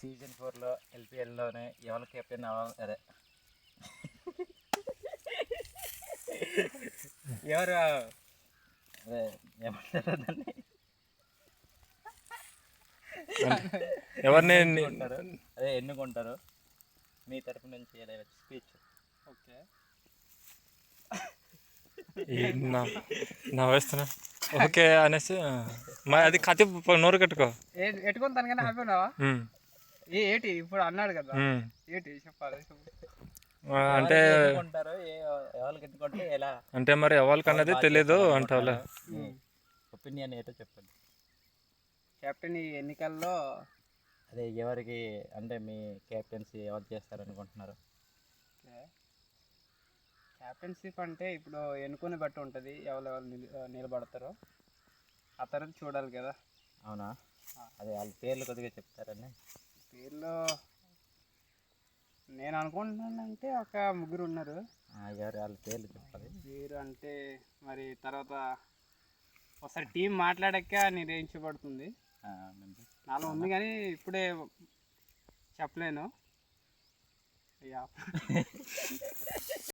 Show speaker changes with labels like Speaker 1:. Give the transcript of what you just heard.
Speaker 1: Season ఫోర్లో ఎల్పిఎల్లోనే ఎవరు captain అవ్వాలి? అదే. ఎవరు? అదే ఏమంటారు దాన్ని?
Speaker 2: ఎవరిని?
Speaker 1: ఎన్నుకుంటారు అదే ఎన్నుకుంటారు మీ తరపు నుంచి స్పీచ్.
Speaker 3: ఓకే.
Speaker 2: ఈ నా నా వేస్తున్నా. ఓకే అనేసి మరి అది కత్తి నోరు కట్టుకో.
Speaker 3: ఎట్టుకొని తనకన్నా హ్యాపీ ఉన్నావా? ఏటి? ఇప్పుడు అన్నాడు కదా. ఏటి? చెప్పాలి
Speaker 2: అంటే అంటే మరి ఎవరికి అన్నది తెలియదు అంటావులే.
Speaker 1: ఒపీనియన్ ఏంటో చెప్పండి.
Speaker 3: కెప్టెన్ ఈ ఎన్నికల్లో
Speaker 1: అదే ఎవరికి అంటే మీ కెప్టెన్సీ ఎవరు చేస్తారనుకుంటున్నారు?
Speaker 3: క్యాప్టెన్షిప్ అంటే ఇప్పుడు ఎన్నుకుని బట్టి ఉంటుంది ఎవరెవరు నిల- నిలబడతారో. ఆ తర్వాత చూడాలి కదా.
Speaker 1: అవునా? అదే వాళ్ళ పేర్లు కొద్దిగా చెప్తారని.
Speaker 3: పేర్లో నేను అనుకుంటున్నానంటే ఒక ముగ్గురు ఉన్నారు.
Speaker 1: ఆ, ఎవరు? వాళ్ళ పేర్లు చెప్పాలి.
Speaker 3: పేరు అంటే మరి తర్వాత ఒకసారి టీం మాట్లాడాక నిర్ణయించబడుతుంది. నాలో ఉంది కానీ ఇప్పుడే చెప్పలేను. ఇక